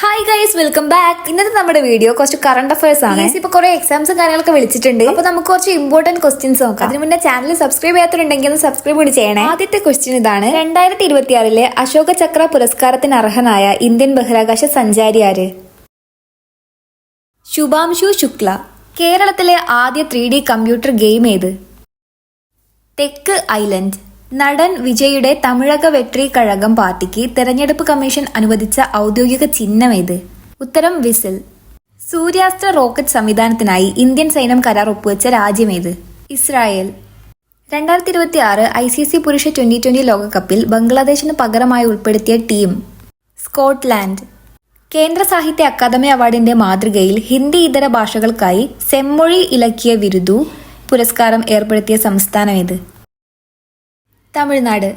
Hi guys welcome back ഇന്നത്തെ നമ്മുടെ video കുറച്ച് കറണ്ട് അഫയേഴ്സ് ആണ്. ഇപ്പൊ കുറെ എക്സാംസും കാര്യങ്ങളൊക്കെ വിളിച്ചിട്ടുണ്ട്. അപ്പൊ നമുക്ക് കുറച്ച് ഇമ്പോർട്ടന്റ് ക്വസ്റ്റ്യൻസ് നോക്കാം. അതിന് മുന്നേ ചാനൽ സബ്സ്ക്രൈബ് ചെയ്യാത്തുണ്ടെങ്കിൽ ഒന്ന് സബ്സ്ക്രൈബ് കൂടി ചെയ്യണേ. ആദ്യത്തെ ക്വസ്റ്റ്യൻ ഇതാണ്. രണ്ടായിരത്തി ഇരുപത്തിയാറിലെ അശോക ചക്ര പുരസ്കാരത്തിന് അർഹനായ ഇന്ത്യൻ ബഹിരാകാശ സഞ്ചാരി ആര്? ശുഭാംശു ശുക്ല. കേരളത്തിലെ ആദ്യ ത്രീ ഡി കമ്പ്യൂട്ടർ ഗെയിം ഏത്? തെക്ക് ഐലൻഡ്. നടൻ വിജയുടെ തമിഴക വെട്രി കഴകം പാർട്ടിക്ക് തെരഞ്ഞെടുപ്പ് കമ്മീഷൻ അനുവദിച്ച ഔദ്യോഗിക ചിഹ്നം ഏത് ഉത്തരം വിസിൽ. സൂര്യാസ്ത്ര റോക്കറ്റ് സംവിധാനത്തിനായി ഇന്ത്യൻ സൈന്യം കരാർ ഒപ്പുവെച്ച രാജ്യമേത്? ഇസ്രായേൽ. രണ്ടായിരത്തി ഇരുപത്തി ആറ് ഐ സി സി പുരുഷ ട്വന്റി ട്വന്റി ലോകകപ്പിൽ ബംഗ്ലാദേശിന് പകരമായി ഉൾപ്പെടുത്തിയ ടീം സ്കോട്ട്ലാൻഡ്. കേന്ദ്ര സാഹിത്യ അക്കാദമി അവാർഡിന്റെ മാതൃകയിൽ ഹിന്ദി ഇതര ഭാഷകൾക്കായി സെമ്മൊഴി ഇലക്കിയ വിരുദു പുരസ്കാരം ഏർപ്പെടുത്തിയ സംസ്ഥാനം ഏത് തമിഴ്നാട്.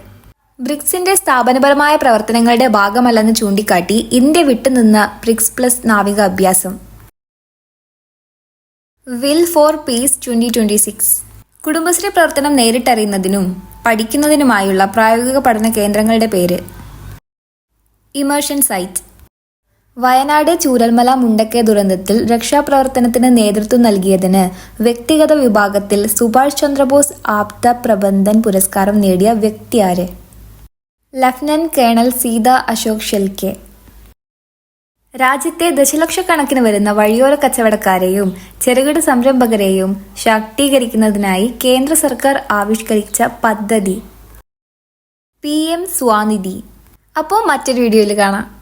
ബ്രിക്സിന്റെ സ്ഥാപനപരമായ പ്രവർത്തനങ്ങളുടെ ഭാഗമല്ലെന്ന് ചൂണ്ടിക്കാട്ടി ഇന്ത്യ വിട്ടുനിന്ന ബ്രിക്സ് പ്ലസ് നാവിക അഭ്യാസം. Will for peace twenty twenty six. Kudumbashree പ്രവർത്തനം നേരിട്ടറിയുന്നതിനും പഠിക്കുന്നതിനുമായുള്ള പ്രായോഗിക പഠന കേന്ദ്രങ്ങളുടെ പേര്. Immersion site. വയനാട് ചൂരൽമല മുണ്ടക്കെ ദുരന്തത്തിൽ രക്ഷാപ്രവർത്തനത്തിന് നേതൃത്വം നൽകിയതിന് വ്യക്തിഗത വിഭാഗത്തിൽ സുഭാഷ് ചന്ദ്രബോസ് ആപ്ത പ്രബന്ധൻ പുരസ്കാരം നേടിയ വ്യക്തി ആര്? Lieutenant colonel Sita Ashok Shelke. രാജ്യത്തെ ദശലക്ഷക്കണക്കിന് വരുന്ന വഴിയോര കച്ചവടക്കാരെയും ചെറുകിട സംരംഭകരെയും ശാക്തീകരിക്കുന്നതിനായി കേന്ദ്ര സർക്കാർ ആവിഷ്കരിച്ച പദ്ധതി. P M Svanidhi. അപ്പോൾ മറ്റൊരു വീഡിയോയിൽ കാണാം.